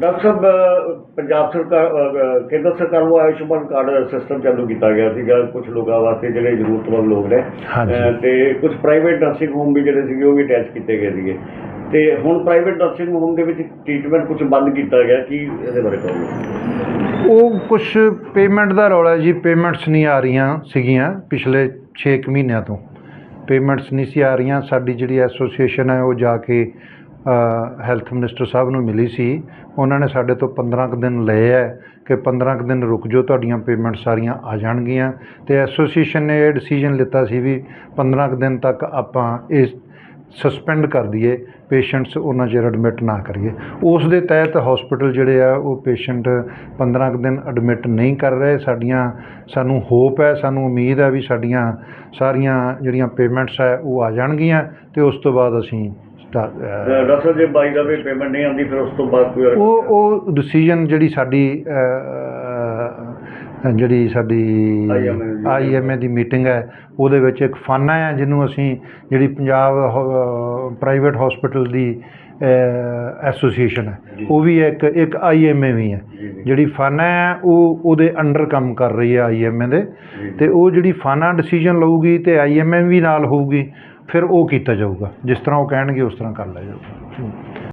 Doctor Sahib Punjab ਸਰਕਾਰ ਅ, ਅ, ਕੇਂਦਰ ਸਰਕਾਰ ਵੱਲੋਂ ਆਯੁਸ਼ਮਾਨ ਕਾਰਡ ਸਿਸਟਮ ਚਾਲੂ ਕੀਤਾ ਗਿਆ ਸੀਗਾ। ਕੁਝ ਲੋਕਾਂ ਵਾਸਤੇ ਜਿਹੜੇ ਜ਼ਰੂਰਤਮੰਦ ਲੋਕ ਨੇ ਹਾਂਜੀ। ਅ, ਤੇ ਕੁਝ ਪ੍ਰਾਈਵੇਟ ਨਰਸਿੰਗ ਹੋਮ ਵੀ ਜਿਹੜੇ ਸੀਗੇ ਉਹ ਵੀ ਅਟੈਚ ਕੀਤੇ ਗਏ ਸੀਗੇ। ਤੇ ਹੁਣ ਪ੍ਰਾਈਵੇਟ ਨਰਸਿੰਗ ਹੋਮ ਦੇ ਵਿੱਚ ਟ੍ਰੀਟਮੈਂਟ ਕੁਝ ਬੰਦ ਕੀਤਾ ਗਿਆ ਕੀ ਇਹਦੇ ਬਾਰੇ ਕਹੋਗੇ? ਉਹ ਕੁਝ ਪੇਮੈਂਟ ਦਾ ਰੌਲਾ ਹੈ ਜੀ ਪੇਮੈਂਟਸ ਨਹੀਂ ਆ ਰਹੀਆਂ ਸੀਗੀਆਂ ਪਿਛਲੇ 6 ਮਹੀਨਿਆਂ ਤੋਂ। ਪੇਮੈਂਟਸ ਨਹੀਂ ਸੀ ਆ ਰਹੀਆਂ ਸਾਡੀ ਜਿਹੜੀ ਐਸੋਸੀਏਸ਼ਨ ਹੈ ਉਹ ਜਾ ਕੇ ਹੈਲਥ ਮਿਨਿਸਟਰ ਸਾਹਿਬ ਨੂੰ ਮਿਲੀ ਸੀ। ਉਹਨਾਂ ਨੇ ਸਾਡੇ ਤੋਂ 15 ਕੁ ਦਿਨ ਲਏ ਹੈ ਕਿ 15 ਕੁ ਦਿਨ ਰੁਕ ਜਾਓ, ਤੁਹਾਡੀਆਂ ਪੇਮੈਂਟ ਸਾਰੀਆਂ ਆ ਜਾਣਗੀਆਂ। ਤੇ ਐਸੋਸੀਏਸ਼ਨ ਨੇ ਇਹ ਡਿਸੀਜਨ ਲਿੱਤਾ ਸੀ ਵੀ 15 ਕੁ ਦਿਨ ਤੱਕ ਆਪਾਂ ਇਹ ਸਸਪੈਂਡ ਕਰ ਦਈਏ ਪੇਸ਼ੈਂਟਸ ਉਹਨਾਂ ਚਿਰ ਐਡਮਿਟ ਨਾ ਕਰੀਏ। ਉਸ ਦੇ ਤਹਿਤ ਹਸਪੀਟਲ ਜਿਹੜੇ ਆ, ਉਹ ਪੇਸ਼ੈਂਟ 15 ਕੁ ਦਿਨ ਐਡਮਿਟ ਨਹੀਂ ਕਰ ਰਹੇ। ਸਾਡੀਆਂ, ਸਾਨੂੰ ਹੋਪ ਹੈ ਸਾਨੂੰ ਉਮੀਦ ਹੈ ਵੀ ਸਾਡੀਆਂ ਸਾਰੀਆਂ ਜਿਹੜੀਆਂ ਪੇਮੈਂਟਸ ਹੈ ਉਹ ਆ ਜਾਣਗੀਆਂ। ਤੇ ਉਸ ਤੋਂ ਬਾਅਦ ਅਸੀਂ ਡਾਕਟਰ ਜੇ ਬਾਈ ਦਾ ਵੀ ਪੇਮੈਂਟ ਨਹੀਂ ਆਉਂਦੀ ਫਿਰ ਉਸ ਤੋਂ ਬਾਅਦ ਕੋਈ ਉਹ ਉਹ ਡਿਸੀਜਨ ਜਿਹੜੀ ਸਾਡੀ ਜਿਹੜੀ ਸਾਡੀ ਆਈਐਮਏ ਦੀ ਮੀਟਿੰਗ ਹੈ ਉਹਦੇ ਵਿੱਚ ਇੱਕ ਫਾਨਾ ਹੈ ਜਿਹਨੂੰ ਅਸੀਂ ਜਿਹੜੀ ਪੰਜਾਬ ਪ੍ਰਾਈਵੇਟ ਹਸਪੀਟਲ ਦੀ ਐਸੋਸੀਏਸ਼ਨ ਹੈ। ਉਹ ਵੀ ਇੱਕ ਇੱਕ ਆਈਐਮਏ ਵੀ ਹੈ। ਜਿਹੜੀ ਫਾਨਾ ਹੈ ਉਹ ਉਹਦੇ ਅੰਡਰ ਕੰਮ ਕਰ ਰਹੀ ਹੈ ਆਈਐਮਏ ਦੇ। ਤੇ ਉਹ ਜਿਹੜੀ ਫਾਨਾ ਡਿਸੀਜਨ ਲਊਗੀ ਤੇ ਆਈਐਮਏ ਵੀ ਨਾਲ ਹੋਊਗੀ ਫਿਰ ਉਹ ਕੀਤਾ ਜਾਊਗਾ। ਜਿਸ ਤਰ੍ਹਾਂ ਉਹ ਕਹਿਣਗੇ ਉਸ ਤਰ੍ਹਾਂ ਕਰ ਲਿਆ ਜਾਊਗਾ।